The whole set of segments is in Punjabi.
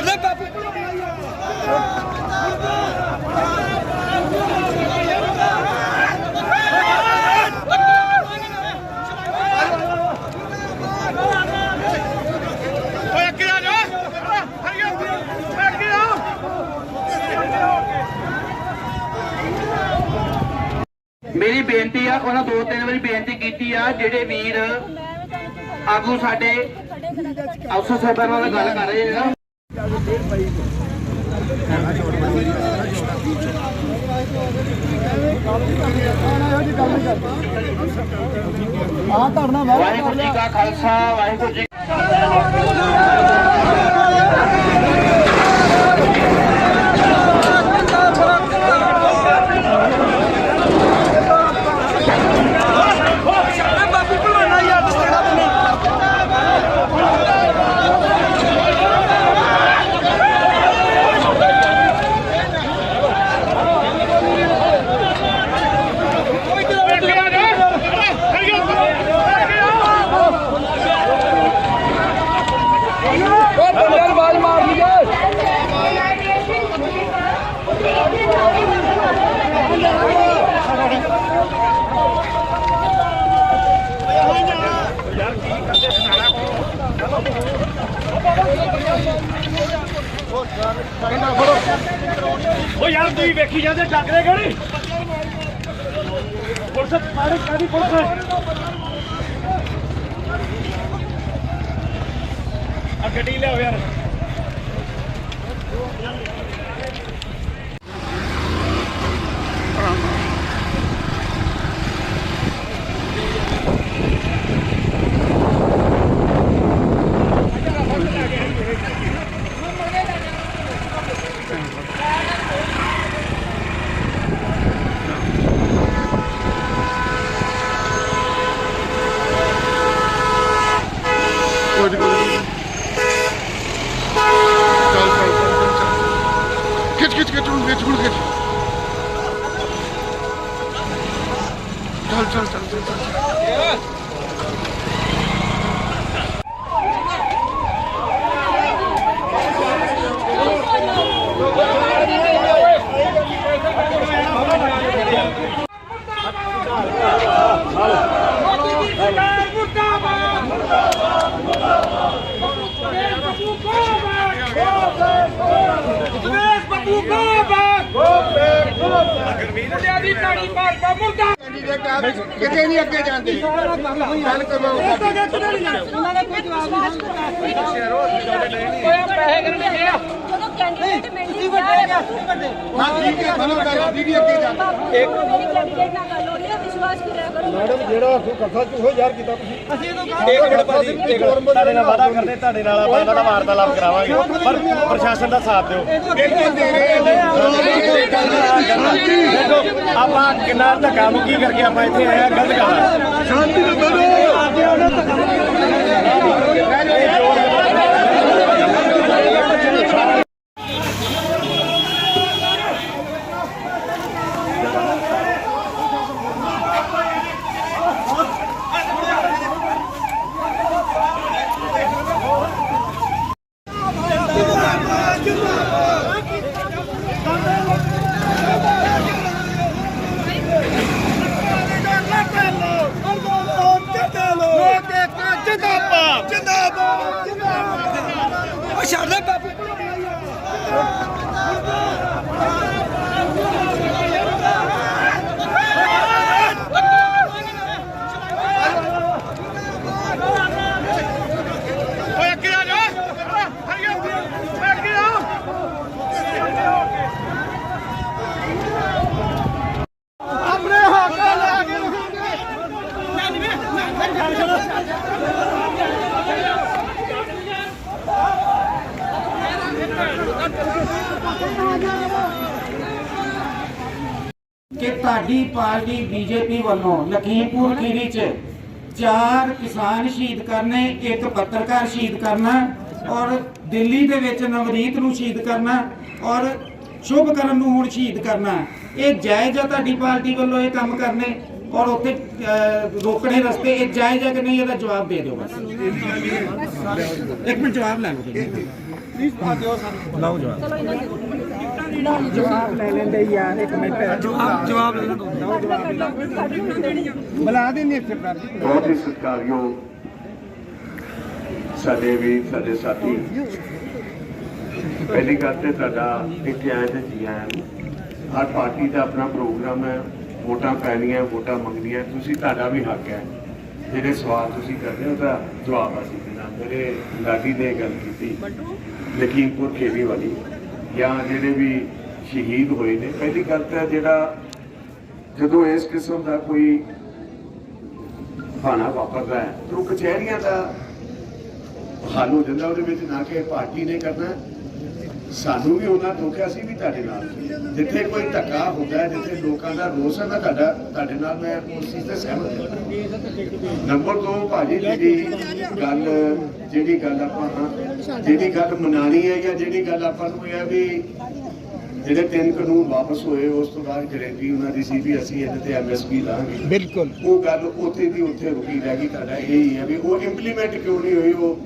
ਛੱਡ ਦੇ ਬਾਪੂ ਆ ਆ। ਮੇਰੀ ਬੇਨਤੀ ਆ ਉਹਨਾਂ ਦੋ ਤਿੰਨ ਵਾਰੀ ਬੇਨਤੀ ਕੀਤੀ ਆ ਜਿਹੜੇ ਵੀਰ ਆਗੂ ਸਾਡੇ ਅਫਸਰ ਸਾਹਿਬਾਨਾਂ ਨਾਲ ਗੱਲ ਕਰ ਰਹੇ ਨੇ ਆ ਧਰਨਾ ਮੈਂ ਵਾਹਿਗੁਰੂ ਜੀ ਕਾ ਖਾਲਸਾ ਵਾਹਿਗੁਰੂ ਜੀ ਬਾਪੂ ਭਲਾਣਾ ਯਾਰ ਜਿਹੜਾ ਬਣੀ ਉਹ ਬੰਦੇ ਨੂੰ ਬਾਜ ਮਾਰ ਲਈਏ ਓ ਯਾਰ, ਤੁਸੀਂ ਵੇਖੀ ਜਾਂਦੇ ਟੱਕਰੇ ਗੜੀ ਪੁਲਿਸ ਮਾਰੇ ਕਾਦੀ ਪੁਲਿਸ ਆ ਗੱਡੀ ਲਿਆਓ ਯਾਰ ਕੋਈ ਨਹੀਂ ਚੱਲ ਚੱਲ ਚੱਲ ਚੱਲ ਖਿੱਚ ਖਿੱਚ ਖਿੱਚ ਹੁਣ ਖਿੱਚ ਹੁਣ ਖਿੱਚ ਚੱਲ ਚੱਲ ਚੱਲ ਚੱਲ ਚੱਲ ਕਿਤੇ ਨਹੀਂ ਅੱਗੇ ਜਾਂਦੇ। ਗੱਲ ਕਰੋ ਜਦੋਂ ਕੈਂਡੀਡੇਟ ਮਿਲਦੀ ਵੱਡੇ ਵੱਡੇ ਹਾਂ ਠੀਕ ਹੈ ਮਨੋ ਗੱਲ ਦੀਦੀ ਅੱਗੇ ਜਾਂਦੇ। ਇੱਕ ਮੇਰੀ ਕੈਂਡੀਡੇਟ ਨਾਲ ਗੱਲ ਹੋ ਰਹੀ ਹੈ ਵਿਸ਼ਵਾਸ ਕਰਿਆ ਕਰੋ ਮੈਡਮ ਜਿਹੜਾ ਕਥਾ ਚੂਹੋ ਯਾਰ ਕੀਤਾ ਤੁਸੀਂ। ਅਸੀਂ ਇਹਨੂੰ ਇੱਕ ਮਿੰਟ ਭਾਜੀ ਇੱਕ ਮਿੰਟ। ਤੁਹਾਡੇ ਨਾਲ ਵਾਅਦਾ ਕਰਦੇ ਤੁਹਾਡੇ ਨਾਲ ਆਪਾਂ ਇਹਨਾਂ ਦਾ ਵਾਰਤਾਲਾਪ ਕਰਾਵਾਂਗੇ। ਪਰ ਪ੍ਰਸ਼ਾਸਨ ਦਾ ਸਾਥ ਦਿਓ। ਦੇਖੋ ਆਪਾਂ ਕਿੰਨਾ ਧੱਕਾ ਮੁੱਕੀ ਕਰਕੇ ਆਪਾਂ ਇੱਥੇ ਆਏ ਆ ਗਲਤ ਗੱਲ ਆ। ਸ਼ਾਂਤੀ ਨਾਲ ਉਹ ਛੱਡ ਦੇ ਬਾਪੂ ਓਏ ਅੱਗੇ ਤੁਹਾਡੀ ਪਾਰਟੀ ਬੀਜੇਪੀ ਵੱਲੋਂ ਲਖੀਮਪੁਰ ਖੀਰੀ 'ਚ ਚਾਰ ਕਿਸਾਨ ਸ਼ਹੀਦ ਕਰਨੇ ਇੱਕ ਪੱਤਰਕਾਰ ਸ਼ਹੀਦ ਕਰਨਾ ਔਰ ਦਿੱਲੀ ਦੇ ਵਿੱਚ ਨਵਰੀਤ ਨੂੰ ਸ਼ਹੀਦ ਕਰਨਾ ਔਰ ਸ਼ੁਭਕਰਨ ਨੂੰ ਹੁਣ ਸ਼ਹੀਦ ਕਰਨਾ। ਇਹ ਜਾਇਜ਼ ਆ ਤੁਹਾਡੀ ਪਾਰਟੀ ਵੱਲੋਂ ਇਹ ਕੰਮ ਕਰਨੇ ਔਰ ਉੱਥੇ ਰੋਕਣੇ ਰਸਤੇ ਇਹ ਜਾਇਜ਼ ਆ ਕਿ ਨਹੀਂ ਇਹਦਾ ਜਵਾਬ ਦੇ ਦਿਓ ਬਸ। ਇੱਕ ਮਿੰਟ ਜਵਾਬ ਲੈ ਲਓ ਜਵਾਬ। ਲੈ ਲੈਂਦੇ ਯਾਰ ਇੱਕ ਮਿੰਟ ਜਵਾਬ ਜਵਾਬ ਲੈ ਬੁਲਾ ਦੇਣੀ ਇੱਥੇ ਪਰ। ਬਹੁਤ ਹੀ ਸਤਿਕਾਰਯੋਗ ਸਾਡੇ ਵੀ ਸਾਡੇ ਸਾਥੀ ਪਹਿਲੀ ਗੱਲ ਤੇ ਤੁਹਾਡਾ ਇੱਥੇ ਆਏ ਤੇ ਜੀ ਆਇਆਂ। ਹਰ ਪਾਰਟੀ ਦਾ ਆਪਣਾ ਪ੍ਰੋਗਰਾਮ ਹੈ ਵੋਟਾਂ ਪੈਣੀਆਂ ਵੋਟਾਂ ਮੰਗਣੀਆਂ ਤੁਸੀਂ ਤੁਹਾਡਾ ਵੀ ਹੱਕ ਹੈ। ਜਿਹੜੇ ਸਵਾਲ ਤੁਸੀਂ ਕਰਦੇ ਹੋ ਉਹਦਾ ਜਵਾਬ ਅਸੀਂ ਦੇਣਾ। ਮੇਰੇ ਲਾਡੀ ਨੇ ਗੱਲ ਕੀਤੀ ਲਖੀਮਪੁਰ ਖੇੜੀ ਵਾਲੀ ਜਾਂ ਜਿਹੜੇ ਵੀ ਸ਼ਹੀਦ ਹੋਏ ਨੇ, ਪਹਿਲੀ ਗੱਲ ਤਾਂ ਜਿਹੜਾ ਜਦੋਂ ਇਸ ਕਿਸਮ ਦਾ ਕੋਈ ਭਾਣਾ ਵਾਪਰਦਾ ਹੈ, ਤਾਂ ਕਚਹਿਰੀਆਂ ਦਾ ਹੱਲ ਹੋ ਜਾਂਦਾ, ਉਹਦੇ ਵਿੱਚ ਨਾ ਕਿ ਪਾਰਟੀ ਨੇ ਕਰਨਾ ਸਾਨੂੰ ਵੀ ਉਹਨਾਂ ਧੋਖਿਆ ਸੀ ਵੀ ਤੁਹਾਡੇ ਨਾਲ। ਜਿੱਥੇ ਕੋਈ ਧੱਕਾ ਹੁੰਦਾ ਹੈ, ਜਿੱਥੇ ਲੋਕਾਂ ਦਾ ਰੋਸ ਹੈ ਨਾ ਤੁਹਾਡਾ, ਤੁਹਾਡੇ ਨਾਲ ਮੈਂ ਉਸ ਚੀਜ਼ ਤੇ ਸਹਿਮਤ ਹਾਂ। ਨੰਬਰ 2 ਭਾਜੀ, ਜਿਹੜੀ ਗੱਲ ਜਿਹੜੀ ਗੱਲ ਆਪਾਂ ਜਿਹੜੀ ਗੱਲ ਮਨਾਣੀ ਹੈ ਜਾਂ ਜਿਹੜੀ ਗੱਲ ਆਪਾਂ ਨੂੰ ਇਹ ਹੈ ਵੀ ਜਿਹੜੇ ਤਿੰਨ ਕਾਨੂੰਨ ਵਾਪਸ ਹੋਏ ਉਸ ਤੋਂ ਬਾਅਦ ਗਰੰਟੀ ਉਹਨਾਂ ਦੀ ਸੀ ਵੀ ਅਸੀਂ ਇਹਦੇ ਤੇ ਐਮਐਸਪੀ ਲਾਂਗੇ। ਬਿਲਕੁਲ। ਉਹ ਗੱਲ ਉੱਥੇ ਦੀ ਉੱਥੇ ਰੁਕੀ ਰਹਿ ਗਈ ਤੁਹਾਡਾ ਇਹ ਹੀ ਹੈ ਵੀ ਉਹ ਇੰਪਲੀਮੈਂਟ ਕਿਉਂ ਨਹੀਂ ਹੋਈ ਉਹ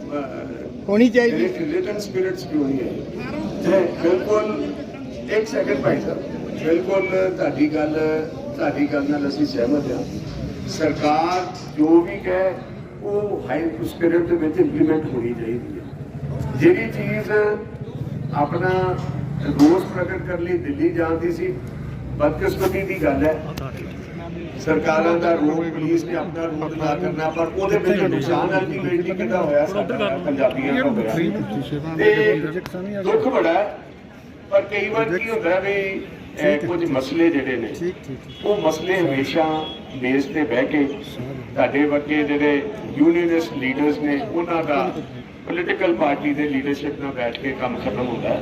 ਹੋਣੀ ਚਾਹੀਦੀ। ਰਿਟਨ ਸਪਿਰਿਟਸ ਕਿਉਂ ਨਹੀਂ ਹੈ ਬਿਲਕੁਲ ਇੱਕ ਸੈਕਿੰਡ ਭਾਈ ਸਾਹਿਬ ਬਿਲਕੁਲ ਤੁਹਾਡੀ ਗੱਲ ਤੁਹਾਡੀ ਗੱਲ ਨਾਲ ਅਸੀਂ ਸਹਿਮਤ ਹਾਂ। ਸਰਕਾਰ ਜੋ ਵੀ ਕਹੇ ਉਹ ਹਾਈ ਸਪਿਰਿਟ ਦੇ ਵਿੱਚ ਇੰਪਲੀਮੈਂਟ ਹੋਣੀ ਚਾਹੀਦੀ ਹੈ। ਜਿਹੜੀ ਚੀਜ਼ ਆਪਣਾ ਰੋਸ ਪ੍ਰਗਟ ਕਰਨ ਲਈ ਦਿੱਲੀ ਜਾਂਦੀ ਸੀ ਬਦਕਿਸਮਤੀ ਦੀ ਗੱਲ ਹੈ। ਸਰਕਾਰਾਂ ਦਾ ਰੋਲ ਪੁਲਿਸ ਨੇ ਆਪਣਾ ਰੋਲ ਅਦਾ ਕਰਨਾ ਪਰ ਉਹਦੇ ਵਿੱਚ ਨੁਕਸਾਨ ਅਲਟੀਮੇਟਲੀ ਕਿਹਦਾ ਹੋਇਆ ਸਾਡਾ ਪੰਜਾਬੀਆਂ ਦਾ ਹੋਇਆ। ਤੇ ਦੁੱਖ ਬੜਾ ਪਰ ਕਈ ਵਾਰ ਕੀ ਹੁੰਦਾ ਵੀ ਕੁਝ ਮਸਲੇ ਜਿਹੜੇ ਨੇ ਉਹ ਮਸਲੇ ਹਮੇਸ਼ਾ ਬੇਸ ਤੇ ਬਹਿ ਕੇ ਤੁਹਾਡੇ ਵਰਗੇ ਜਿਹੜੇ ਯੂਨੀਅਨਿਸਟ ਲੀਡਰਸ ਨੇ ਉਹਨਾਂ ਦਾ ਪੋਲੀਟੀਕਲ ਪਾਰਟੀ ਦੇ ਲੀਡਰਸ਼ਿਪ ਨਾਲ ਬੈਠ ਕੇ ਕੰਮ ਖਤਮ ਹੁੰਦਾ ਹੈ।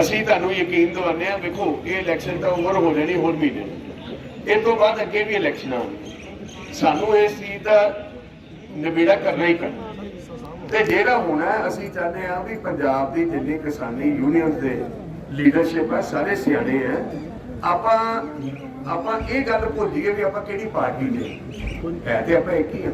ਅਸੀਂ ਤੁਹਾਨੂੰ ਯਕੀਨ ਦਿਵਾਉਂਦੇ ਹਾਂ ਵੇਖੋ ਇਹ ਇਲੈਕਸ਼ਨ ਤਾਂ ਓਵਰ ਹੋ ਜਾਣੀ ਹੋਰ ਮਹੀਨੇ ਇਹ ਤੋਂ ਬਾਅਦ ਅੱਗੇ ਵੀ ਇਲੈਕਸ਼ਨਾਂ ਆਉਣਗੀਆਂ ਸਾਨੂੰ ਇਸ ਚੀਜ਼ ਦਾ ਨਿਬੇੜਾ ਕਰਨਾ ਹੀ ਪੈਣਾ। ਤੇ ਜਿਹੜਾ ਹੋਣਾ ਅਸੀਂ ਚਾਹੁੰਦੇ ਹਾਂ ਵੀ ਪੰਜਾਬ ਦੀ ਜਿੰਨੀ ਕਿਸਾਨੀ ਯੂਨੀਅਨ ਦੇ ਲੀਡਰਸ਼ਿਪ ਹੈ ਸਾਰੇ ਸਿਆਣੇ ਹੈ ਆਪਾਂ ਆਪਾਂ ਇਹ ਗੱਲ ਭੁੱਲ ਜਾਈਏ ਵੀ ਆਪਾਂ ਕਿਹੜੀ ਪਾਰਟੀ ਦੇ ਹੈ ਤੇ ਆਪਾਂ ਇੱਕ ਹੀ ਹਾਂ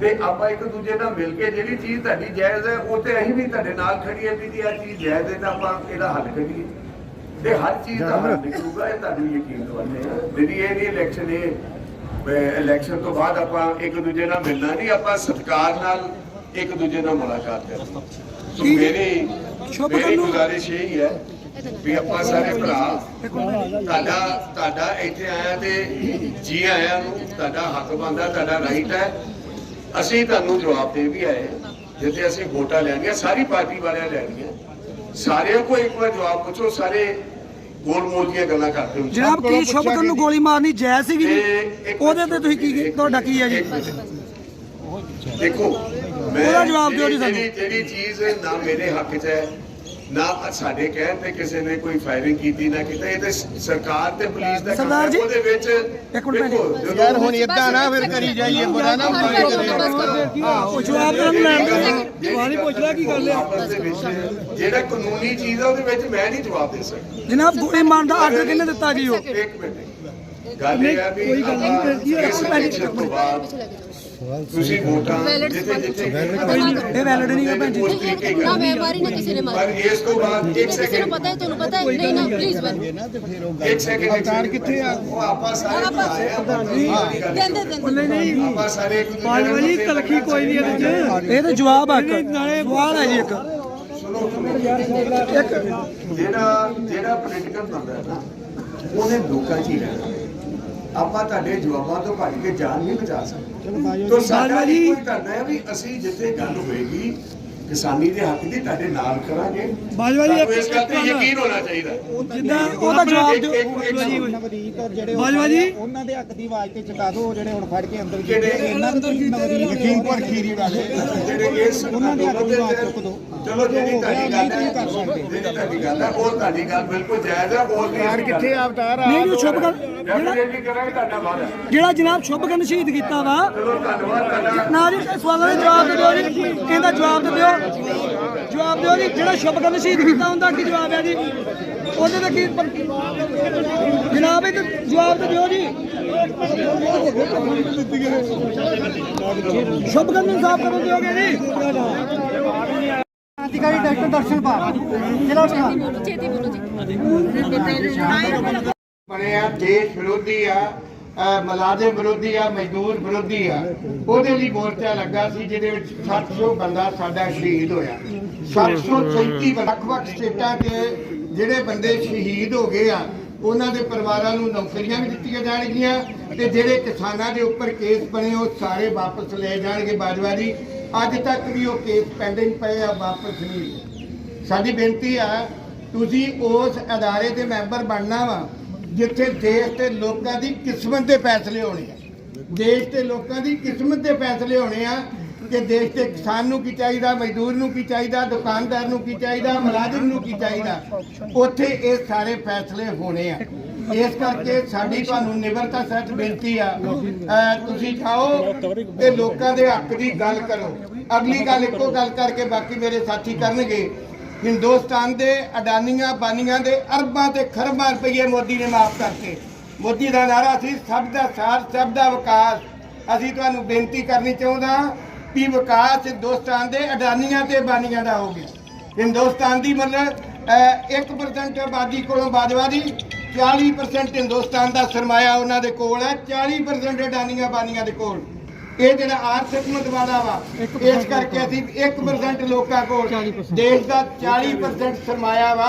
ਤੇ ਆਪਾਂ ਇੱਕ ਦੂਜੇ ਨਾਲ ਮਿਲ ਕੇ ਜਿਹੜੀ ਚੀਜ਼ ਤੁਹਾਡੀ ਜਾਇਜ਼ ਹੈ ਉਹ ਤੇ ਅਸੀਂ ਵੀ ਤੁਹਾਡੇ ਨਾਲ ਖੜੀ ਹੈ ਵੀ ਜੀ ਇਹ ਚੀਜ਼ ਜਾਇਜ਼ ਹੈ ਤਾਂ ਆਪਾਂ ਇਹਦਾ ਹੱਲ ਕਰੀਏ। ਤੇ ਹਰ ਚੀਜ਼ ਦਾ ਹੱਲ ਨਿਕਲੂਗਾ ਇਹ ਤੁਹਾਨੂੰ ਯਕੀਨ ਦਿਵਾਉਂਦੇ ਮੇਰੀ ਇਹ ਨਹੀਂ ਇਲੈਕਸ਼ਨ ਇਹ ਇਲੈਕਸ਼ਨ ਤੋਂ ਬਾਅਦ ਆਪਾਂ ਇੱਕ ਦੂਜੇ ਨਾਲ ਮਿਲਣਾ ਨਹੀਂ ਆਪਾਂ ਸਤਿਕਾਰ ਨਾਲ ਇੱਕ ਦੂਜੇ ਨਾਲ ਮੁਲਾਕਾਤ ਕਰਨੀ ਸੋ ਮੇਰੀ ਮੇਰੀ ਗੁਜ਼ਾਰਿਸ਼ ਇਹ ਹੀ ਹੈ ਵੀ ਆਪਾਂ ਸਾਰੇ ਭਰਾ ਤੁਹਾਡਾ ਤੁਹਾਡਾ ਇੱਥੇ ਆਇਆ ਤੇ ਜੀ ਆਇਆਂ ਨੂੰ ਤੁਹਾਡਾ ਹੱਕ ਬਣਦਾ ਤੁਹਾਡਾ ਰਾਈਟ ਹੈ। ਅਸੀਂ ਤੁਹਾਨੂੰ ਜਵਾਬ ਦੇ ਵੀ ਆਏ। ਜਿੱਥੇ ਅਸੀਂ ਵੋਟਾਂ ਲੈਣੀਆਂ ਸਾਰੀ ਪਾਰਟੀ ਵਾਲਿਆਂ ਲੈਣੀਆਂ। ਸਾਰਿਆਂ ਕੋ ਇੱਕ ਵਾਰ ਜਵਾਬ ਪੁੱਛੋ ਸਾਰੇ ਗੋਲ ਮੋਲ ਦੀਆਂ ਗੱਲਾਂ ਕਰਦੇ ਹੋ ਜਨਾਬ ਕੀ ਸ਼ੁਭਕਰਨ ਨੂੰ ਗੋਲੀ ਮਾਰਨੀ ਜਾਇਜ਼ ਸੀਗੀ? ਉਹਦੇ ਤੇ ਤੁਸੀਂ ਕੀ ਤੁਹਾਡਾ ਕੀ ਹੈ ਜੀ। ਦੇਖੋ ਉਹਦਾ ਜਵਾਬ ਦਿਓ ਜੀ ਸਾਨੂੰ। ਜਿਹੜੀ ਚੀਜ਼ ਨਾ ਮੇਰੇ ਹੱਕ 'ਚ ਹੈ ਨਾ ਸਾਡੇ ਕਹਿਣ ਤੇ ਕਿਸੇ ਨੇ ਕੋਈ ਫਾਇਰਿੰਗ ਕੀਤੀ ਨਾ ਕੀਤਾ। ਇਹ ਤੇ ਸਰਕਾਰ ਤੇ ਪੁਲਿਸ ਦਾ ਕੰਮ ਹੈ ਉਹਦੇ ਵਿੱਚ ਇੱਕ ਮਿੰਟ ਯਾਰ ਹੁਣ ਇਦਾਂ ਨਾ ਫਿਰ ਕਰੀ ਜਾਈਏ ਬੁਰਾ ਨਾ ਪਾਏ ਕਰੇ। ਉਹ ਜਵਾਬ ਤਾਂ ਲੈਣ ਦੇ ਜਿਹੜੀ ਪੁੱਛ ਲਿਆ ਕੀ ਗੱਲ ਹੈ। ਜਿਹੜਾ ਕਾਨੂੰਨੀ ਚੀਜ਼ ਹੈ ਉਹਦੇ ਵਿੱਚ ਮੈਂ ਨਹੀਂ ਜਵਾਬ ਦੇ ਸਕਦਾ। ਜਨਾਬ ਗੋਲੀ ਮਾਰਨ ਦਾ ਆਰਡਰ ਕਿਹਨੇ ਦਿੱਤਾ ਜੀ ਉਹ? ਇੱਕ ਮਿੰਟ। ਗੱਲ ਇਹ ਹੈ ਵੀ ਕੋਈ ਗੱਲ ਨਹੀਂ ਇਸ election ਤੋਂ ਬਾਅਦ ਤੁਸੀਂ ਵੋਟਾਂ ਜਿੱਥੇ ਜਿੱਥੇ ਇਹ ਵੈਲਿਡ ਨਹੀਂ ਹੈ ਭੈਣ ਜੀ। ਨਾ ਵੈਵਾਰੀ ਨਾ ਕਿਸੇ ਨੇ ਪਰ ਮਾਰੀ ਇਸ ਤੋਂ ਬਾਅਦ ਇੱਕ ਕਿਸੇ ਨੂੰ ਸੈਕਿੰਡ ਪਤਾ ਹੈ ਤੁਹਾਨੂੰ ਪਤਾ ਹੈ। ਨਹੀਂ ਨਾ ਪਲੀਜ਼ ਬਨ ਇੱਕ ਸੈਕਿੰਡ ਅਵਤਾਰ ਕਿੱਥੇ ਆ? ਉਹ ਆਪਾਂ ਸਾਰੇ ਆਏ ਆ ਦਿੰਦੇ ਦਿੰਦੇ ਨਹੀਂ ਆਪਾਂ ਸਾਰੇ ਇੱਕ ਦੂਜੇ ਨੂੰ ਤਲਖੀ ਕੋਈ ਨਹੀਂ ਇਹ ਤਾਂ ਜਵਾਬ ਹੈ ਇੱਕ। ਸਵਾਲ ਹੈ ਜੀ ਇੱਕ। ਸੁਣੋ ਜਿਹੜਾ ਜਿਹੜਾ ਪੋਲੀਟੀਕਲ ਬੰਦਾ ਹੈ ਨਾ ਉਹਨੇ ਲੋਕਾਂ 'ਚ ਹੀ ਰਹਿਣਾ। ਆਪਾਂ ਤੁਹਾਡੇ ਜਵਾਬਾਂ ਤੋਂ ਭੱਜ ਕੇ ਜਾਨ ਨਹੀਂ ਬਚਾ ਸਕਦੇ। ਤੋਂ ਸਾਡਾ ਕੋਈ ਕਰਨਾ ਹੈ ਵੀ ਅਸੀਂ ਜਿੱਥੇ ਗੱਲ ਹੋਏਗੀ ਕਿਸਾਨੀ ਦੇ ਹੱਕ ਦੀ ਤੁਹਾਡੇ ਨਾਲ ਕਰਾਂਗੇ। ਬਾਜਵਾ ਜੀ, ਇਸ ਗੱਲ ਤੇ ਗੱਲ- ਯਕੀਨ ਹੋਣਾ ਚਾਹੀਦਾ। ਜਿੱਦਾਂ ਉਹਦਾ ਜਵਾਬ ਦਿਓ। ਨਵਰੀਤ ਔਰ ਜਿਹੜੇ ਬਾਜਵਾ ਜੀ। ਉਹਨਾਂ ਦੇ ਹੱਕ ਦੀ ਆਵਾਜ਼ ਤੇ ਚੁਕਾ ਦਿਓ ਜਿਹੜੇ ਹੁਣ ਫੜ ਕੇ ਅੰਦਰ ਜਿਹੜੇ ਇਹਨਾਂ ਨੂੰ ਨਵਰੀਤ ਲਖੀਮਪੁਰ ਖੀਰੀ ਵਾਲੇ ਜਿਹੜੇ ਇਸ ਉਹਨਾਂ ਦੇ ਹੱਕ ਦੀ ਆਵਾਜ਼ ਚੁੱਕ ਦਿਓ। ਚਲੋ ਜਿਹੜੀ ਤੁਹਾਡੀ ਗੱਲ ਹੈ ਨਹੀਂ ਕਰ ਸਕਦੇ। ਜਿਹੜੀ ਤੁਹਾਡੀ ਗੱਲ ਹੈ ਉਹ ਤੁਹਾਡੀ ਗੱਲ ਬਿਲਕੁਲ ਜਾਇਜ਼ ਹੈ ਉਹ ਯਾਰ ਕਿੱਥੇ ਅਵਤਾਰ? ਆ ਨਹੀਂ ਜੋ ਸ਼ੁਭ ਕਰਨ ਜਿਹੜਾ ਡੈਫੀਨੇਟਲੀ ਕਰਾਂਗੇ ਤੁਹਾਡਾ ਵਾਅਦਾ ਜਿਹੜਾ ਜਨਾਬ ਸ਼ੁਭ ਕਰਨ ਸ਼ਹੀਦ ਕੀਤਾ ਵਾ। ਚਲੋ ਧੰਨਵਾਦ ਤੁਹਾਡਾ ਨਾ ਜੀ ਸਵਾਲਾਂ ਦੇ ਜਵਾਬ ਦਿਓ ਜੀ। ਇਹਦਾ ਜਵਾਬ ਦਿਓ। ਜਵਾਬ ਦਿਓ ਜੀ ਜਿਹੜਾ ਸ਼ੁਭ ਕਰਨ ਸ਼ਹੀਦ ਕੀਤਾ ਹੁੰਦਾ ਕੀ ਜਵਾਬ ਹੈ ਜੀ? ਉਹਦੇ ਤੇ ਕੀ ਜਨਾਬ ਇਹ ਜਵਾਬ ਤੇ ਦਿਓ ਜੀ। ਸ਼ੁਭ ਕਰਨ ਨੂੰ ਸਾਫ਼ ਕਰਨ ਦਿਓਗੇ ਜੀ। ਕ੍ਰਾਂਤੀਕਾਰੀ ਡਾਕਟਰ ਦਰਸ਼ਨ ਪਾਲ ਜ਼ਿਲ੍ਹਾ ਜੀ। ਬਣਿਆ ਦੇਸ਼ ਵਿਰੋਧੀ ਆ। ਮੁਲਾਜ਼ਮ ਵਿਰੋਧੀ ਆ, ਮਜ਼ਦੂਰ ਵਿਰੋਧੀ ਆ, ਉਹਦੇ ਲਈ ਮੋਰਚਾ ਲੱਗਾ ਸੀ, ਜਿਹਦੇ ਵਿੱਚ 700 ਬੰਦਾ ਸਾਡਾ ਸ਼ਹੀਦ ਹੋਇਆ। 737 ਵੱਖ-ਵੱਖ ਸਟੇਟਾਂ 'ਚ ਜਿਹੜੇ ਬੰਦੇ ਸ਼ਹੀਦ ਹੋ ਗਏ ਆ, ਉਹਨਾਂ ਦੇ ਪਰਿਵਾਰਾਂ ਨੂੰ ਨੌਕਰੀਆਂ ਵੀ ਦਿੱਤੀਆਂ ਜਾਣਗੀਆਂ ਤੇ ਜਿਹੜੇ ਕਿਸਾਨਾਂ ਦੇ ਉੱਪਰ ਕੇਸ ਬਣੇ, ਉਹ ਸਾਰੇ ਵਾਪਸ ਲੈ ਜਾਣਗੇ ਬਾਜਵਾ ਜੀ। ਅੱਜ ਤੱਕ ਵੀ ਉਹ ਕੇਸ ਪੈਂਡਿੰਗ ਪਏ ਆ, ਵਾਪਸ ਨਹੀਂ। ਸਾਡੀ ਬੇਨਤੀ ਆ, ਤੁਸੀਂ ਉਸ ਅਦਾਰੇ ਦੇ ਮੈਂਬਰ ਬਣਨਾ ਵਾ ਜਿੱਥੇ ਦੇਸ਼ ਤੇ ਲੋਕਾਂ ਦੀ ਕਿਸਮਤ ਦੇ ਫੈਸਲੇ ਹੋਣੇ ਆ। ਦੇਸ਼ ਤੇ ਲੋਕਾਂ ਦੀ ਕਿਸਮਤ ਦੇ ਫੈਸਲੇ ਹੋਣੇ ਆ ਕਿ ਦੇਸ਼ ਦੇ ਕਿਸਾਨ ਨੂੰ ਕੀ ਚਾਹੀਦਾ, ਮਜ਼ਦੂਰ ਨੂੰ ਕੀ ਚਾਹੀਦਾ, ਦੁਕਾਨਦਾਰ ਨੂੰ ਕੀ ਚਾਹੀਦਾ, ਮੁਲਾਜ਼ਮ ਨੂੰ ਕੀ ਚਾਹੀਦਾ। ਉੱਥੇ ਇਹ ਸਾਰੇ ਫੈਸਲੇ ਹੋਣੇ ਆ। ਇਸ ਕਰਕੇ ਸਾਡੀ ਤੁਹਾਨੂੰ ਨਿਮਰਤਾ ਸਹਿਤ ਬੇਨਤੀ ਆ। ਤੁਸੀਂ ਜਾਓ ਤੇ ਲੋਕਾਂ ਦੇ ਹੱਕ ਦੀ ਗੱਲ ਕਰੋ। ਅਗਲੀ ਗੱਲ ਇੱਕੋ ਗੱਲ ਕਰਕੇ ਬਾਕੀ ਮੇਰੇ ਸਾਥੀ ਕਰਨਗੇ। ਹਿੰਦੁਸਤਾਨ ਦੇ ਅਡਾਨੀਆਂ ਬਾਨੀਆਂ ਦੇ ਅਰਬਾਂ ਤੇ ਖਰਬਾਂ ਰੁਪਏ ਮੋਦੀ ਨੇ ਮਾਫ ਕਰਤੇ। ਮੋਦੀ ਦਾ ਨਾਰਾ ਸੀ ਸਭ ਦਾ ਸਾਥ ਸਭ ਦਾ ਵਿਕਾਸ। ਅਸੀਂ ਤੁਹਾਨੂੰ ਬੇਨਤੀ ਕਰਨੀ ਚਾਹੁੰਦਾ ਵੀ ਵਿਕਾਸ ਹਿੰਦੁਸਤਾਨ ਦੇ ਅਡਾਨੀਆਂ ਤੇ ਬਾਨੀਆਂ ਦਾ ਹੋ ਗਿਆ। ਹਿੰਦੁਸਤਾਨ ਦੀ ਮਤਲਬ ਅਹ, 1% ਆਬਾਦੀ ਕੋਲੋਂ ਬਾਜਵਾ ਦੀ 40% ਹਿੰਦੁਸਤਾਨ ਦਾ ਸਰਮਾਇਆ ਉਹਨਾਂ ਦੇ ਕੋਲ ਹੈ 40% ਅਡਾਨੀਆਂ ਬਾਨੀਆਂ ਦੇ ਕੋਲ। ਇਹ ਜਿਹੜਾ ਆਰਥਿਕ ਮਤਵਾਦਾ ਵਾ ਇਸ ਕਰਕੇ ਅਸੀਂ 1% ਲੋਕਾਂ ਕੋਲ ਦੇਸ਼ ਦਾ 40% ਸਰਮਾਇਆ ਵਾ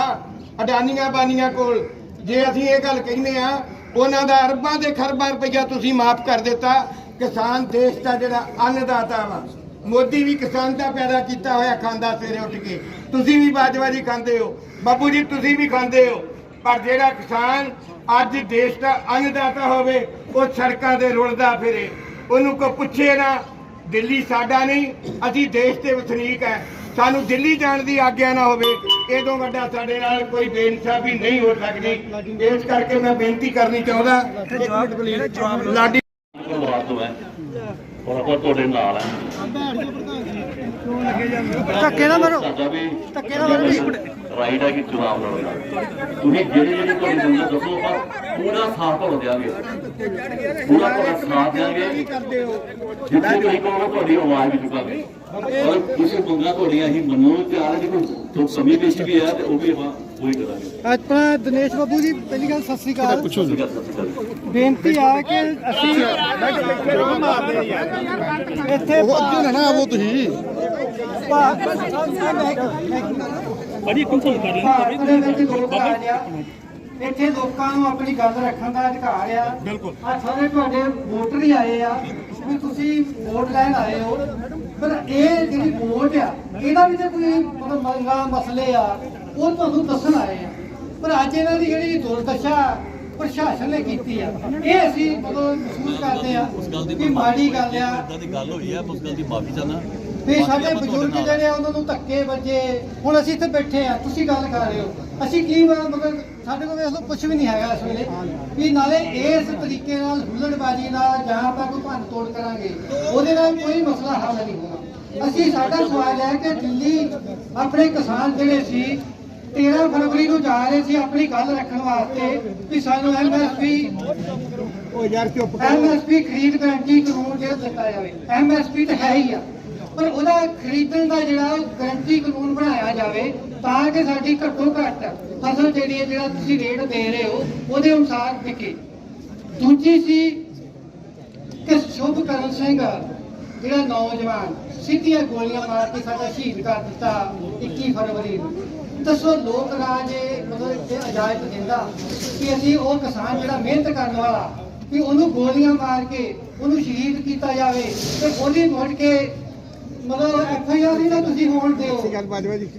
ਅਡਾਨੀਆਂ ਬਾਨੀਆਂ ਕੋਲ। ਜੇ ਅਸੀਂ ਇਹ ਗੱਲ ਕਹਿੰਦੇ ਆ ਉਹਨਾਂ ਦਾ ਅਰਬਾਂ ਦੇ ਖਰਬਾਂ ਰੁਪਈਆ ਤੁਸੀਂ ਮਾਫ ਕਰ ਦਿੱਤਾ। ਕਿਸਾਨ ਦੇਸ਼ ਦਾ ਜਿਹੜਾ ਅੰਨਦਾਤਾ ਵਾ ਮੋਦੀ ਵੀ ਕਿਸਾਨ ਦਾ ਪੈਦਾ ਕੀਤਾ ਹੋਇਆ ਖਾਂਦਾ ਸਵੇਰੇ ਉੱਠ ਕੇ। ਤੁਸੀਂ ਵੀ ਬਾਜਵਾਜੀ ਖਾਂਦੇ ਹੋ ਬਾਪੂ ਜੀ ਤੁਸੀਂ ਵੀ ਖਾਂਦੇ ਹੋ। ਪਰ ਜਿਹੜਾ ਕਿਸਾਨ ਅੱਜ ਦੇਸ਼ ਦਾ ਅੰਨਦਾਤਾ ਹੋਵੇ ਉਹ ਸੜਕਾਂ ਤੇ ਰੁਲਦਾ ਫਿਰੇ। ਉਹਨੂੰ ਕੋ ਪੁੱਛੇ ਨਾ ਦਿੱਲੀ ਸਾਡਾ ਨਹੀਂ ਅਸੀਂ ਦੇਸ਼ ਦੇ ਵਸਨੀਕ ਹੈ ਸਾਨੂੰ ਦਿੱਲੀ ਜਾਣ ਦੀ ਆਗਿਆ ਨਾ ਹੋਵੇ ਇਹ ਤੋਂ ਵੱਡਾ ਸਾਡੇ ਨਾਲ ਕੋਈ ਬੇਇਨਸਾਫੀ ਨਹੀਂ ਹੋ ਸਕਦੀ। ਇਸ ਕਰਕੇ ਮੈਂ ਬੇਨਤੀ ਕਰਨੀ ਚਾਹੁੰਦਾ। ਲਾਡੀ ਤੁਹਾਡੇ ਨਾਲ ਹੈ ਧੱਕੇ ਨਾ ਮਾਰੋ। ਧੱਕੇ ਨਾ ਮਾਰੋ। ਰਾਈਟ ਹੈ ਕਿ ਚੁਣਾਵ ਲੜਨ ਦਾ ਤੁਸੀਂ ਜਿਹੜੇ ਜਿਹੜੇ ਤੁਹਾਡੀ ਦੁਨੀਆ ਦੱਸੋ ਆਪਾਂ ਪੂਰਾ ਸਾਥ ਹੋ ਦਿਆਂਗੇ। ਪੂਰਾ ਤੁਹਾਡਾ ਸਾਥ ਦਿਆਂਗੇ। ਜਿੱਥੇ ਤੁਸੀਂ ਕਹੋਗੇ ਤੁਹਾਡੀ ਆਵਾਜ਼ ਵੀ ਚੁਕਾਂਗੇ। ਔਰ ਕਿਸੇ ਮੰਗਾਂ ਤੁਹਾਡੀਆਂ ਅਸੀਂ ਮੰਨਣ ਨੂੰ ਤਿਆਰ ਹਾਂ ਜੇ ਕੋਈ ਤੋਂ ਸਮੇਂ ਵਿੱਚ ਵੀ ਹੈ ਤੇ ਉਹ ਵੀ ਆਪਾਂ ਉਹੀ ਕਰਾਂਗੇ। ਆਪਣਾ ਦਿਨੇਸ਼ ਬਾਬੂ ਜੀ ਪਹਿਲੀ ਗੱਲ ਸਤਿ ਸ੍ਰੀ ਅਕਾਲ। ਠੀਕ ਹੈ ਸਤਿ ਸ਼੍ਰੀ ਅਕਾਲ ਬੇਨਤੀ ਆ ਕਿ ਅਸੀਂ ਇੱਥੇ ਉਹ ਅੱਗੇ ਨਾ ਆਵੋ ਤੁਸੀਂ। ਬੜੀ ਕੰਸਲ ਕਰ ਇੱਥੇ ਲੋਕਾਂ ਨੂੰ ਆਪਣੀ ਗੱਲ ਰੱਖਣ ਦਾ ਅਧਿਕਾਰ ਆ। ਬਿਲਕੁਲ। ਆ ਸਾਰੇ ਤੁਹਾਡੇ ਵੋਟਰ ਹੀ ਆਏ ਆ। ਵੀ ਤੁਸੀਂ ਵੋਟ ਲੈਣ ਆਏ ਹੋ। ਪਰ ਇਹ ਜਿਹੜੀ ਵੋਟ ਆ ਇਹਦਾ ਵੀ ਤਾਂ ਕੋਈ ਮਤਲਬ ਮੰਗਾ ਮਸਲੇ ਆ ਉਹ ਤੁਹਾਨੂੰ ਦੱਸਣ ਆਏ ਆ। ਪਰ ਅੱਜ ਇਹਨਾਂ ਦੀ ਜਿਹੜੀ ਦੁਰਦਸ਼ਾ ਪ੍ਰਸ਼ਾਸਨ ਨੇ ਕੀਤੀ ਆ ਇਹ ਅਸੀਂ ਮਤਲਬ ਮਹਿਸੂਸ ਕਰਦੇ ਆ ਕਿ ਮਾੜੀ ਗੱਲ ਆ। ਇਦਾਂ ਦੀ ਗੱਲ ਹੋਈ ਮੈਂ ਉਸ ਗੱਲ ਦੀ ਮਾਫੀ ਚਾਹਨਾ ਵੀ ਸਾਡੇ ਬਜ਼ੁਰਗ ਜਿਹੜੇ ਆ ਉਹਨਾਂ ਨੂੰ ਧੱਕੇ ਵੱਜੇ। ਹੁਣ ਅਸੀਂ ਇੱਥੇ ਬੈਠੇ ਆ ਤੁਸੀਂ ਗੱਲ ਕਰ ਰਹੇ ਹੋ। ਅਸੀਂ ਕੀ ਮਤਲਬ ਮਤਲਬ ਸਾਡੇ ਕੋਲ ਵੇਖ ਲਓ ਕੁਝ ਵੀ ਨਹੀਂ ਹੈਗਾ ਇਸ ਵੇਲੇ। ਵੀ ਨਾਲੇ ਇਸ ਤਰੀਕੇ ਨਾਲ ਹੁੱਲੜਬਾਜ਼ੀ ਨਾਲ ਜਾਂ ਆਪਾਂ ਕੋਈ ਭੰਨ ਤੋੜ ਕਰਾਂਗੇ ਉਹਦੇ ਨਾਲ ਕੋਈ ਮਸਲਾ ਹੱਲ ਨਹੀਂ ਹੋਣਾ। ਅਸੀਂ ਸਾਡਾ ਸਵਾਲ ਹੈ ਕਿ ਦਿੱਲੀ ਆਪਣੇ ਕਿਸਾਨ ਜਿਹੜੇ ਸੀ 13 ਫਰਵਰੀ ਨੂੰ ਜਾ ਰਹੇ ਸੀ ਆਪਣੀ ਗੱਲ ਰੱਖਣ ਵਾਸਤੇ ਵੀ ਸਾਨੂੰ ਐਮਐਸਪੀ ਉਹ ਯਾਰ ਚੁੱਪ ਐਮਐਸਪੀ ਖਰੀਦ ਗਰੰਟੀ ਕਾਨੂੰਨ ਜਿਹੜਾ ਦਿੱਤਾ ਜਾਵੇ। ਐਮਐਸਪੀ ਤਾਂ ਹੈ ਹੀ ਆ। ਪਰ ਉਹਦਾ ਖਰੀਦਣ ਦਾ ਜਿਹੜਾ ਗਰੰਟੀ ਕਾਨੂੰਨ ਬਣਾਇਆ ਜਾਵੇ, ਤਾਂ ਕਿ ਸਾਡੀ ਘੱਟੋ ਘੱਟ ਫਸਲ ਜਿਹੜੀ ਹੈ, ਜਿਹੜਾ ਤੁਸੀਂ ਰੇਟ ਦੇ ਰਹੇ ਹੋ, ਉਹਦੇ ਅਨੁਸਾਰ ਵਿਕੇ। ਦੂਜੀ ਸੀ ਕਿ ਸ਼ੁਭਕਰਨ ਸਿੰਘ, ਜਿਹੜਾ ਨੌਜਵਾਨ, ਸਿੱਧੀਆਂ ਗੋਲੀਆਂ ਮਾਰ ਕੇ ਸਾਡਾ ਸ਼ਹੀਦ ਕਰ ਦਿੱਤਾ 21 ਫਰਵਰੀ ਨੂੰ। ਦੱਸੋ, ਲੋਕ ਰਾਜ ਇਹ ਮਤਲਬ ਇੱਥੇ ਇਜਾਜ਼ਤ ਦਿੰਦਾ ਕਿ ਅਸੀਂ ਉਹ ਕਿਸਾਨ ਜਿਹੜਾ ਮਿਹਨਤ ਕਰਨ ਵਾਲਾ, ਕਿ ਉਹਨੂੰ ਗੋਲੀਆਂ ਮਾਰ ਕੇ ਉਹਨੂੰ ਸ਼ਹੀਦ ਕੀਤਾ ਜਾਵੇ ਤੇ ਉਹਦੀ ਮੁੜ ਕੇ ਮਤਲਬ ਐਫ ਆਈ ਆਰ ਨਾ ਤੁਸੀਂ ਹੋਣ ਦਿਓ। ਗੱਲ ਬਾਜਵਾ ਜੀ।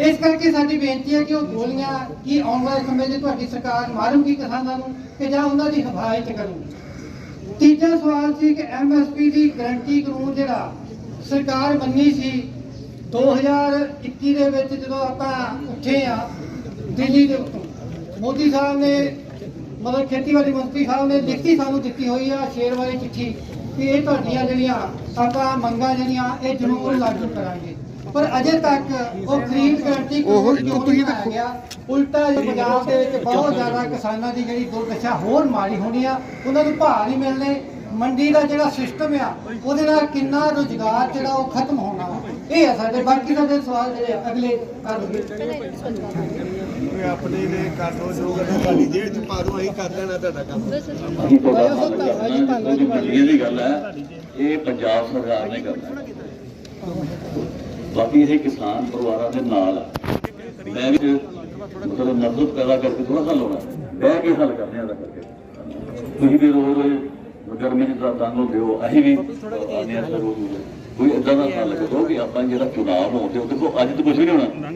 ਇਸ ਕਰਕੇ ਸਾਡੀ ਬੇਨਤੀ ਹੈ ਕਿ ਉਹ ਗੋਲੀਆਂ ਕੀ ਆਉਣ ਵਾਲੇ ਸਮੇਂ 'ਚ ਤੁਹਾਡੀ ਸਰਕਾਰ ਮਾਰੂਗੀ ਕਿਸਾਨਾਂ ਨੂੰ ਕਿ ਜਾਂ ਉਹਨਾਂ ਦੀ ਹਫਾਜ਼ਤ ਕਰੂਗੀ। ਤੀਜਾ ਸਵਾਲ ਸੀ ਕਿ ਐਮਐਸਪੀ ਦੀ ਗਾਰੰਟੀ ਕਾਨੂੰਨ ਜਿਹੜਾ ਸਰਕਾਰ ਮੰਨੀ ਸੀ 2021 ਦੇ ਵਿੱਚ ਜਦੋਂ ਆਪਾਂ ਉੱਠੇ ਆ ਦਿੱਲੀ ਦੇ ਉੱਤੋਂ। ਮੋਦੀ ਸਾਹਿਬ ਨੇ ਮਤਲਬ ਖੇਤੀਬਾੜੀ ਮੰਤਰੀ ਸਾਹਿਬ ਨੇ ਲਿਖਤੀ ਸਾਨੂੰ ਦਿੱਤੀ ਹੋਈ ਆ ਸ਼ੇਰ ਵਾਲੀ ਚਿੱਠੀ। ਕਿ ਇਹ ਤੁਹਾਡੀਆਂ ਜਿਹੜੀਆਂ ਆਪਾਂ ਮੰਗਾਂ ਜਿਹੜੀਆਂ ਇਹ ਜ਼ਰੂਰ ਲਾਗੂ ਕਰਾਂਗੇ। ਪਰ ਅਜੇ ਤੱਕ ਉਹ ਖਰੀਦ ਗਾਰੰਟੀ ਉਹ ਉਲਟਾ ਜੇ ਪੰਜਾਬ ਦੇ ਵਿੱਚ ਬਹੁਤ ਜ਼ਿਆਦਾ ਕਿਸਾਨਾਂ ਦੀ ਜਿਹੜੀ ਦੁਰਦਸ਼ਾ ਹੋਰ ਮਾੜੀ ਹੋਣੀ ਆ ਉਹਨਾਂ ਨੂੰ ਭਾਅ ਨਹੀਂ ਮਿਲਣੇ। ਮੰਡੀ ਦਾ ਜਿਹੜਾ ਸਿਸਟਮ ਆ ਉਹਦੇ ਨਾਲ ਕਿੰਨਾ ਰੁਜ਼ਗਾਰ ਜਿਹੜਾ ਉਹ ਖਤਮ ਹੋਣਾ। ਇਹ ਆ ਸਾਡੇ ਬਾਕੀ ਸਾਡੇ ਸਵਾਲ ਜਿਹੜੇ ਅਗਲੇ ਕਰ ਲਈਏ ਆਪਣੇ ਨੇ ਕਰ ਲੋ ਜੋ ਕਰਨਾ ਤੁਹਾਡੀ ਜੇਬ ਚ ਪਾ ਦੋ ਅਸੀਂ ਕਰ ਲੈਣਾ ਤੁਹਾਡਾ ਕੰਮ। ਅਸੀਂ ਤੁਹਾਡਾ ਜਿਹੜੀ ਦੀ ਗੱਲ ਹੈ ਇਹ ਪੰਜਾਬ ਸਰਕਾਰ ਨੇ ਕਰਨਾ ਬਾਕੀ ਇਹ ਕਿਸਾਨ ਪਰਿਵਾਰਾਂ ਦੇ ਨਾਲ ਮੈਂ ਵੀ ਮਤਲਬ ਨਜ਼ਰ ਪੈਦਾ ਕਰਕੇ ਥੋੜਾ ਹੱਲ ਹੋਣਾ ਬਹਿ ਕੇ ਹੱਲ ਕਰਨੇ ਆ ਦਾ ਕਰਕੇ। ਤੁਸੀਂ ਵੀ ਰੋਜ਼ ਰੋਜ਼ ਗਰਮੀ ਚ ਤਾਂ ਤੰਗ ਹੋ ਅਸੀਂ ਵੀ ਆਨੇ ਆ ਰੋਜ਼ ਕੋਈ ਇਦਾਂ ਦਾ ਹੱਲ ਕਰੋ ਕਿ ਆਪਾਂ ਜਿਹੜਾ ਚੁਣਾਵ ਹੋਣ ਤੇ ਦੇਖੋ ਅੱਜ ਤਾਂ ਕੁਝ ਵੀ ਨਹੀਂ ਹੋਣਾ।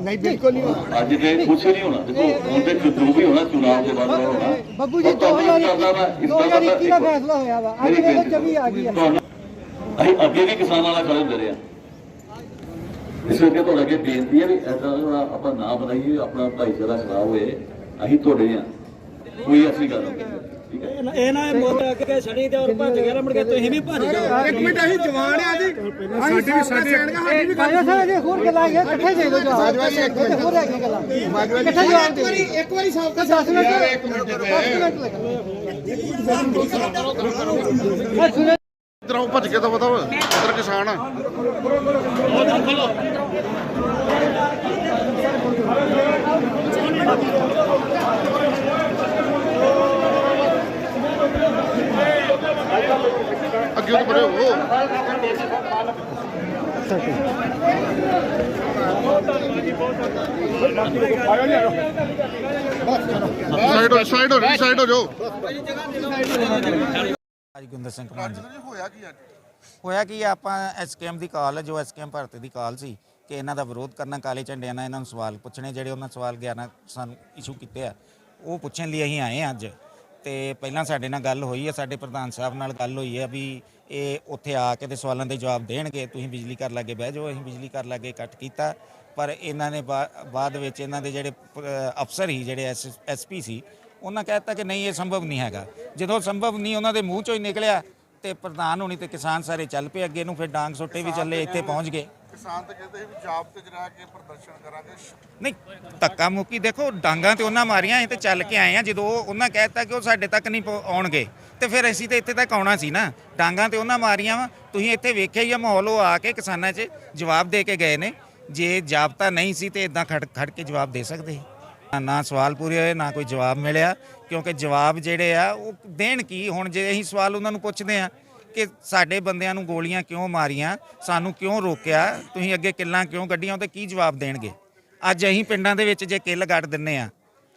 ਨਹੀਂ ਬਿਲਕੁਲ ਨਹੀਂ ਅੱਜ ਤੇ ਕੁਝ ਨਹੀਂ ਹੋਣਾ। ਦੇਖੋ ਹੁਣ ਤੇ ਜੋ ਵੀ ਹੋਣਾ ਚੁਣਾਵ ਦੇ ਬਾਅਦ ਹੋਣਾ। ਬੱਬੂ ਜੀ ਪਰ ਤੁਹਾਨੂੰ ਇਸ ਤਰ੍ਹਾਂ ਦਾ ਇਸ ਤਰ੍ਹਾਂ ਦਾ 2021 ਦਾ ਫੈਸਲਾ ਹੋਇਆ ਵਾ। ਅੱਜ ਵੇਲੇ ਜਮੀ ਆ ਗਈ ਅਸੀਂ ਅੱਗੇ ਵੀ ਕਿਸਾਨਾਂ ਹੁੰਦੇ ਰਹੇ ਹਾਂ ਇਸ ਕਰਕੇ ਤੁਹਾਡੇ ਅੱਗੇ ਬੇਨਤੀ ਹੈ ਵੀ ਐਸਾ ਆਪਾਂ ਨਾ ਬਣਾਈਏ ਆਪਣਾ ਭਾਈਚਾਰਾ ਖਰਾਬ ਹੋਏ। ਅਸੀਂ ਤੁਹਾਡੇ ਆ। ਕੋਈ ਐਸੀ ਗੱਲ ਨਹੀਂ। ਠੀਕ ਹੈ ਇਹ ਨਾ ਮੁੱਲ ਅੱਗੇ ਕੇ ਛੜੀ ਤੇ ਔਰ ਭੱਜ ਗਿਆ ਮੁੜ ਕੇ ਤੁਸੀਂ ਵੀ ਭੱਜ ਜਾਓ। ਇੱਕ ਮਿੰਟ ਅਸੀਂ ਜਵਾਨ ਆ ਜੀ। ਸਾਡੀ ਵੀ ਸਾਡੀ ਸਾਡੀ ਵੀ ਜੇ ਹੋਰ ਗੱਲਾਂ ਹੈਗੀਆਂ ਇਕੱਠੇ ਦੇ ਦਿਓ ਜਵਾਬ। ਮਿੰਟ। ਹੋਰ ਹੈਗੀਆਂ ਗੱਲਾਂ। ਇਕੱਠੇ ਜਵਾਬ ਦੇ ਦਿਓ। ਇੱਕ ਵਾਰੀ ਸਾਫ਼ 10 ਮਿੰਟ ਇੱਕ ਮਿੰਟ ਦਸ ਮਿੰਟ ਲੱਗਣਗੇ ਇਧਰੋਂ ਭੱਜ ਕੇ ਤਾਂ ਪਤਾ ਇਧਰ ਕਿਸਾਨ ਆ। ਅੱਗੇ ਤੋਂ ਪਰੇ ਸਾਈਡ ਹੋ ਸਾਈਡ ਹੋ ਸਾਈਡ ਹੋ ਜਾਓ। ਗੁੰਦਰ ਸਿੰਘ ਪ੍ਰਧਾਨ ਜੀ। ਹੋਇਆ ਕੀ ਅੱਜ ਹੋਇਆ ਕਿ ਆਪਾਂ ਐਸਕੇਐਮ ਦੀ ਕਾਲ ਹੈ ਜੋ ਐਸਕੇਐਮ ਭਾਰਤ ਦੀ ਕਾਲ ਸੀ ਕਿ ਇਹਨਾਂ ਦਾ ਵਿਰੋਧ ਕਰਨਾ, ਕਾਲੇ ਝੰਡਿਆਂ ਨਾਲ ਇਹਨਾਂ ਨੂੰ ਸਵਾਲ ਪੁੱਛਣੇ, ਜਿਹੜੇ ਉਹਨਾਂ ਸਵਾਲ 11 ਸਾਨੂੰ ਇਸ਼ੂ ਕੀਤੇ ਆ, ਉਹ ਪੁੱਛਣ ਲਈ ਅਸੀਂ ਆਏ ਹਾਂ ਅੱਜ। ਤੇ ਪਹਿਲਾਂ ਸਾਡੇ ਨਾਲ ਗੱਲ ਹੋਈ ਹੈ ਸਾਡੇ ਪ੍ਰਧਾਨ ਸਾਹਿਬ ਨਾਲ ਗੱਲ ਹੋਈ ਹੈ ਵੀ ਇਹ ਉੱਥੇ ਆ ਕੇ ਤੇ ਸਵਾਲਾਂ ਦੇ ਜਵਾਬ ਦੇਣਗੇ, ਤੁਸੀਂ ਬਿਜਲੀ ਘਰ ਲਾਗੇ ਬਹਿ ਜਾਓ, ਅਸੀਂ ਬਿਜਲੀ ਘਰ ਲਾਗੇ ਇਕੱਠ ਕੀਤਾ। ਪਰ ਇਹਨਾਂ ਨੇ ਬਾ- ਬਾਅਦ ਵਿੱਚ ਇਹਨਾਂ ਦੇ ਜਿਹੜੇ ਅਫਸਰ ਹੀ ਜਿਹੜੇ ਐਸਪੀ ਸੀ, ਉਹਨਾਂ ਕਹਿਤਾ ਕਿ ਨਹੀਂ, ਇਹ ਸੰਭਵ ਨਹੀਂ ਹੈਗਾ। ਜਦੋਂ ਸੰਭਵ ਨਹੀਂ, ਉਹਨਾਂ ਦੇ ਮੂੰਹ ਚੋਂ ਹੀ ਨਿਕਲਿਆ ਤੇ ਪ੍ਰਧਾਨ ਹੋਣੀ ਤੇ ਕਿਸਾਨ ਸਾਰੇ ਚੱਲ ਪਏ, ਅੱਗੇ ਨੂੰ ਫਿਰ ਡਾਂਗ ਸੋਟੇ ਵੀ ਚੱਲੇ, ਇੱਥੇ ਪਹੁੰਚ ਗਏ। ਕਿਸਾਨ ਤਾਂ ਕਹਿੰਦੇ ਵੀ ਜਾਬ ਤੇ ਜਰਾ ਕੇ ਪ੍ਰਦਰਸ਼ਨ ਕਰਾਂਗੇ। ਨਹੀਂ, ਧੱਕਾ ਮੁੱਕੀ ਦੇਖੋ, ਡਾਂਗਾਂ ਤੇ ਉਹਨਾਂ ਮਾਰੀਆਂ ਅਸੀਂ ਤੇ ਚੱਲ ਕੇ ਆਏ ਆ ਜਦੋਂ ਉਹਨਾਂ ਕਹਿਤਾ ਕਿ ਉਹ ਸਾਡੇ ਤੱਕ ਨਹੀਂ ਪਹੁੰ- ਆਉਣਗੇ, ਤੇ ਫਿਰ ਅਸੀਂ ਤੇ ਇੱਥੇ ਤੱਕ ਆਉਣਾ ਸੀ ਨਾ। ਡਾਂਗਾਂ ਤੇ ਉਹਨਾਂ ਮਾਰੀਆਂ ਵਾ। ਤੁਸੀਂ ਇੱਥੇ ਵੇਖਿਆ ਹੀ ਆ ਮਾਹੌਲ, ਉਹ ਆ ਕੇ ਕਿਸਾਨਾਂ 'ਚ ਜਵਾਬ ਦੇ ਕੇ ਗਏ ਨੇ। ਜੇ ਜਾਬਤਾ ਨਹੀਂ ਸੀ ਤੇ ਇਦਾਂ ਖੜ ਖੜ ਕੇ ਜਵਾਬ ਦੇ ਸਕਦੇ ਸੀ। ਨਾ- ਨਾ ਸਵਾਲ ਪੂਰੇ ਹੋਏ, ਨਾ ਕੋਈ ਜਵਾਬ ਮਿਲਿਆ। ਕਿਉਂਕਿ ਜਵਾਬ ਜਿਹੜੇ ਆ, ਉਹ ਦੇਣ ਕੀ? ਹੁਣ ਜੇ ਅਸੀਂ ਸਵਾਲ ਉਹਨਾਂ ਨੂੰ ਪੁੱਛਦੇ ਆ ਕਿ ਸਾਡੇ ਬੰਦਿਆਂ ਨੂੰ ਗੋਲੀਆਂ ਕਿਉਂ ਮਾਰੀਆਂ, ਸਾਨੂੰ ਕਿਉਂ ਰੋਕਿਆ, ਤੁਸੀਂ ਅੱਗੇ ਕਿੱਲਾਂ ਕਿਉਂ ਕੱਢੀਆਂ, ਉਹਦੇ ਕੀ ਜਵਾਬ ਦੇਣਗੇ? ਅੱਜ ਅਸੀਂ ਪਿੰਡਾਂ ਦੇ ਵਿੱਚ ਜੇ ਕਿੱਲ ਗੱਡ ਦਿੰਨੇ ਆ,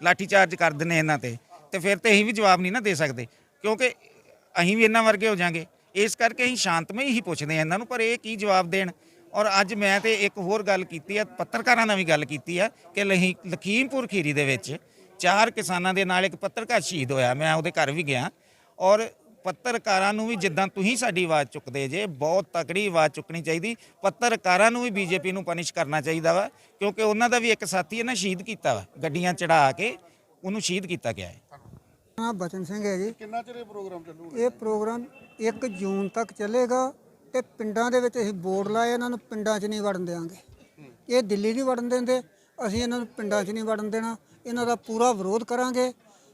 ਲਾਠੀ ਚਾਰਜ ਕਰ ਦਿੰਨੇ ਇਹਨਾਂ ਤੇ ਤੇ ਫਿਰ ਤੇ ਅਸੀਂ ਵੀ ਜਵਾਬ ਨਹੀਂ ਨਾ ਦੇ ਸਕਦੇ, ਕਿਉਂਕਿ ਅਸੀਂ ਵੀ ਇਹਨਾਂ ਵਰਗੇ ਹੋ ਜਾਾਂਗੇ। ਇਸ ਕਰਕੇ ਅਸੀਂ ਸ਼ਾਂਤਮਈ ਹੀ ਪੁੱਛਦੇ ਆ ਇਹਨਾਂ ਨੂੰ, ਪਰ ਇਹ ਕੀ ਜਵਾਬ ਦੇਣ? ਔਰ ਅੱਜ ਮੈਂ ਤੇ ਇੱਕ ਹੋਰ ਗੱਲ ਕੀਤੀ ਆ, ਪੱਤਰਕਾਰਾਂ ਨਾਲ ਵੀ ਗੱਲ ਕੀਤੀ ਆ, ਕਿ ਲਹੀ, ਲਖੀਮਪੁਰ ਖੀਰੀ ਦੇ ਵਿੱਚ ਚਾਰ ਕਿਸਾਨਾਂ ਦੇ ਨਾਲ ਇੱਕ ਪੱਤਰਕਾਰ ਸ਼ਹੀਦ ਹੋਇਆ, ਮੈਂ ਉਹਦੇ ਘਰ ਵੀ ਗਿਆ। ਔਰ ਪੱਤਰਕਾਰਾਂ ਨੂੰ ਵੀ ਜਿੱਦਾਂ ਤੁਸੀਂ ਸਾਡੀ ਆਵਾਜ਼ ਚੁੱਕਦੇ ਜੇ ਬਹੁਤ ਤਕੜੀ ਆਵਾਜ਼ ਚੁੱਕਣੀ ਚਾਹੀਦੀ। ਪੱਤਰਕਾਰਾਂ ਨੂੰ ਵੀ ਬੀਜੇਪੀ ਨੂੰ ਪਨਿਸ਼ ਕਰਨਾ ਚਾਹੀਦਾ ਵਾ ਕਿਉਂਕਿ ਉਹਨਾਂ ਦਾ ਵੀ ਇੱਕ ਸਾਥੀ ਹੈ ਨਾ ਸ਼ਹੀਦ ਕੀਤਾ ਵਾ ਗੱਡੀਆਂ ਚੜਾ ਕੇ ਉਹਨੂੰ ਸ਼ਹੀਦ ਕੀਤਾ ਗਿਆ ਹੈ। ਨਾਮ ਬਚਨ ਸਿੰਘ ਹੈ ਜੀ। ਕਿੰਨਾ ਚਿਰ ਇਹ ਪ੍ਰੋਗਰਾਮ ਚੱਲੂਗਾ ਇਹ ਪ੍ਰੋਗਰਾਮ 1 ਜੂਨ ਤੱਕ ਚੱਲੇਗਾ ਤੇ ਪਿੰਡਾਂ ਦੇ ਵਿੱਚ ਅਸੀਂ ਬੋਰਡ ਲਾਏ ਇਹਨਾਂ ਨੂੰ ਪਿੰਡਾਂ 'ਚ ਨਹੀਂ ਵੜਨ ਦੇਵਾਂਗੇ ਇਹ ਦਿੱਲੀ ਨਹੀਂ ਵੜਨ ਦਿੰਦੇ ਅਸੀਂ ਇਹਨਾਂ ਨੂੰ ਪਿੰਡਾਂ 'ਚ ਨਹੀਂ ਵੜਨ ਦੇਣਾ ਇਹਨਾਂ ਦਾ ਪੂਰਾ ਵਿਰੋਧ ਕਰਾਂਗੇ।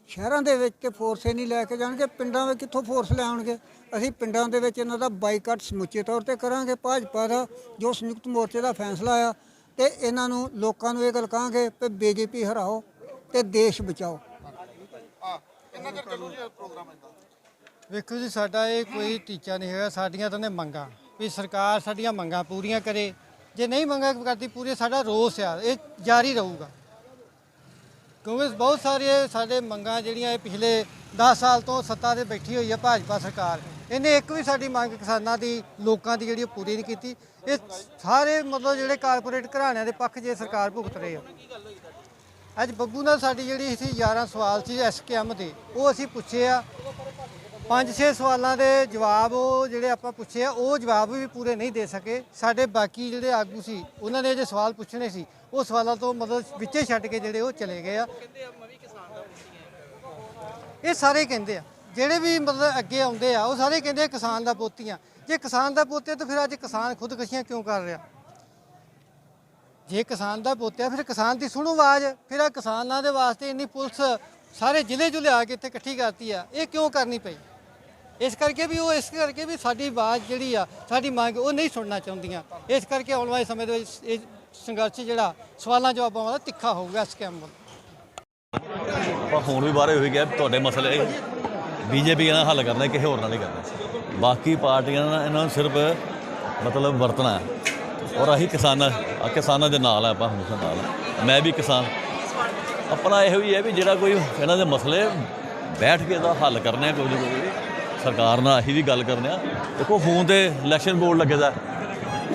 ਸ਼ਹਿਰਾਂ ਦੇ ਵਿੱਚ ਤੇ ਫੋਰਸੇ ਨਹੀਂ ਲੈ ਕੇ ਜਾਣਗੇ ਪਿੰਡਾਂ ਵਿੱਚ ਕਿੱਥੋਂ ਫੋਰਸ ਲੈ ਆਉਣਗੇ? ਅਸੀਂ ਪਿੰਡਾਂ ਦੇ ਵਿੱਚ ਇਹਨਾਂ ਦਾ ਬਾਈਕਾਟ ਸਮੁੱਚੇ ਤੌਰ ਤੇ ਕਰਾਂਗੇ। ਭਾਜਪਾ ਦਾ ਜੋ ਸੰਯੁਕਤ ਮੋਰਚੇ ਦਾ ਫੈਸਲਾ ਆ ਤੇ ਇਹਨਾਂ ਨੂੰ ਲੋਕਾਂ ਨੂੰ ਇਹ ਗੱਲ ਕਹਾਂਗੇ ਕਿ ਬੀਜੇਪੀ ਹਰਾਓ ਤੇ ਦੇਸ਼ ਬਚਾਓ। ਵੇਖੋ ਜੀ ਸਾਡਾ ਇਹ ਕੋਈ ਟੀਚਾ ਨਹੀਂ ਹੈਗਾ ਸਾਡੀਆਂ ਤਾਂ ਨੇ ਮੰਗਾਂ। ਵੀ ਸਰਕਾਰ ਸਾਡੀਆਂ ਮੰਗਾਂ ਪੂਰੀਆਂ ਕਰੇ। ਜੇ ਨਹੀਂ ਮੰਗਾਂ ਕਰਦੀ ਪੂਰੀ ਸਾਡਾ ਰੋਸ ਆ ਇਹ ਜਾਰੀ ਰਹੂਗਾ। ਕਿਉਂਕਿ ਬਹੁਤ ਸਾਰੇ ਸਾਡੇ ਮੰਗਾਂ ਜਿਹੜੀਆਂ ਇਹ ਪਿਛਲੇ 10 ਸਾਲ ਤੋਂ ਸੱਤਾ ਤੇ ਬੈਠੀ ਹੋਈ ਹੈ ਭਾਜਪਾ ਸਰਕਾਰ। ਇਹਨੇ ਇੱਕ ਵੀ ਸਾਡੀ ਮੰਗ ਕਿਸਾਨਾਂ ਦੀ, ਲੋਕਾਂ ਦੀ ਜਿਹੜੀ ਉਹ ਪੂਰੀ ਨਹੀਂ ਕੀਤੀ। ਇਹ ਸਾਰੇ ਮਤਲਬ ਜਿਹੜੇ ਕਾਰਪੋਰੇਟ ਘਰਾਣਿਆਂ ਦੇ ਪੱਖ ਜੇ ਸਰਕਾਰ ਭੁਗਤ ਰਹੇ ਆ। ਅੱਜ ਬੱਬੂ ਨਾਲ ਸਾਡੀ ਜਿਹੜੀ ਸੀ 11 ਸਵਾਲ ਸੀ ਐਸਕੇਐਮ ਦੇ, ਉਹ ਅਸੀਂ ਪੁੱਛੇ ਆ। ਪੰਜ ਛੇ ਸਵਾਲਾਂ ਦੇ ਜਵਾਬ ਉਹ ਜਿਹੜੇ ਆਪਾਂ ਪੁੱਛੇ ਆ, ਉਹ ਜਵਾਬ ਵੀ ਪੂਰੇ ਨਹੀਂ ਦੇ ਸਕੇ। ਸਾਡੇ ਬਾਕੀ ਜਿਹੜੇ ਆਗੂ ਸੀ, ਉਹਨਾਂ ਨੇ ਜੇ ਸਵਾਲ ਪੁੱਛਣੇ ਸੀ, ਉਹ ਸਵਾਲਾਂ ਤੋਂ ਮਤਲਬ ਵਿੱਚੇ ਛੱਡ ਕੇ ਜਿਹੜੇ ਉਹ ਚਲੇ ਗਏ ਆ। ਇਹ ਸਾਰੇ ਕਹਿੰਦੇ ਆ। ਜਿਹੜੇ ਵੀ ਮਤਲਬ ਅੱਗੇ ਆਉਂਦੇ ਆ, ਉਹ ਸਾਰੇ ਕਹਿੰਦੇ ਆ ਕਿਸਾਨ ਦਾ ਪੋਤੀਆਂ ਜੇ ਕਿਸਾਨ ਦਾ ਪੋਤੇ ਤਾਂ ਫਿਰ ਅੱਜ ਕਿਸਾਨ ਖੁਦਕਸ਼ੀਆਂ ਕਿਉਂ ਕਰ ਰਿਹਾ? ਜੇ ਕਿਸਾਨ ਦਾ ਪੋਤਿਆ ਫਿਰ ਕਿਸਾਨ ਦੀ ਸੁਣੋ ਆਵਾਜ਼। ਫਿਰ ਆ ਕਿਸਾਨਾਂ ਦੇ ਵਾਸਤੇ ਇੰਨੀ ਪੁਲਿਸ ਸਾਰੇ ਜ਼ਿਲ੍ਹੇ ਜੁ ਲਿਆ ਕੇ ਇੱਥੇ ਇਕੱਠੀ ਕਰਤੀ ਆ। ਇਹ ਕਿਉਂ ਕਰਨੀ ਪਈ? ਇਸ ਕਰਕੇ ਵੀ ਉਹ ਇਸ ਕਰਕੇ ਵੀ ਸਾਡੀ ਆਵਾਜ਼ ਜਿਹੜੀ ਆ, ਸਾਡੀ ਮੰਗ ਉਹ ਨਹੀਂ ਸੁਣਨਾ ਚਾਹੁੰਦੀਆਂ। ਇਸ ਕਰਕੇ ਆਉਣ ਵਾਲੇ ਸਮੇਂ ਦੇ ਵਿੱਚ ਇਹ ਸੰਘਰਸ਼ ਜਿਹੜਾ, ਸਵਾਲਾਂ ਜਵਾਬਾਂ ਵਾਲਾ ਤਿੱਖਾ ਹੋਊਗਾ ਸਕੈਮ ਵੱਲ। ਪਰ ਹੁਣ ਵੀ ਬਾਰੇ ਹੋਈ ਗਿਆ, ਤੁਹਾਡੇ ਮਸਲੇ ਬੀਜੇਪੀ ਨਾਲ ਹੱਲ ਕਰਨਾ, ਕਿਸੇ ਹੋਰ ਨਾਲ ਨਹੀਂ ਕਰਨਾ। ਬਾਕੀ ਪਾਰਟੀਆਂ ਨਾਲ ਇਹਨਾਂ ਨੂੰ ਸਿਰਫ ਮਤਲਬ ਵਰਤਣਾ ਔਰ ਅਸੀਂ ਕਿਸਾਨਾਂ ਕਿਸਾਨਾਂ ਦੇ ਨਾਲ ਆ, ਆਪਾਂ ਹਮੇਸ਼ਾ ਨਾਲ ਮੈਂ ਵੀ ਕਿਸਾਨ। ਆਪਣਾ ਇਹੋ ਹੀ ਹੈ ਵੀ ਜਿਹੜਾ ਕੋਈ ਇਹਨਾਂ ਦੇ ਮਸਲੇ ਬੈਠ ਕੇ ਇਹਦਾ ਹੱਲ ਕਰਨੇ ਆ, ਕੋਈ ਕੋਈ। ਸਰਕਾਰ ਨਾਲ ਅਸੀਂ ਵੀ ਗੱਲ ਕਰਨੇ ਆ। ਦੇਖੋ, ਫੋਨ ਤੇ ਇਲੈਕਸ਼ਨ ਬੋਰਡ ਲੱਗੇਦਾ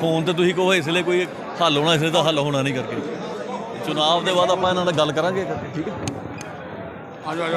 ਫੋਨ ਤੇ ਤੁਸੀਂ ਕਹੋ, ਇਸ ਲਈ ਕੋਈ ਹੱਲ ਹੋਣਾ, ਇਸ ਲਈ ਤਾਂ ਹੱਲ ਹੋਣਾ ਨਹੀਂ ਕਰਕੇ। ਚੁਣਾਵ ਦੇ ਬਾਅਦ ਆਪਾਂ ਇਹਨਾਂ ਨਾਲ ਗੱਲ ਕਰਾਂਗੇ ਕਰਕੇ ਠੀਕ ਹੈ? ਆ ਜਾ ਆ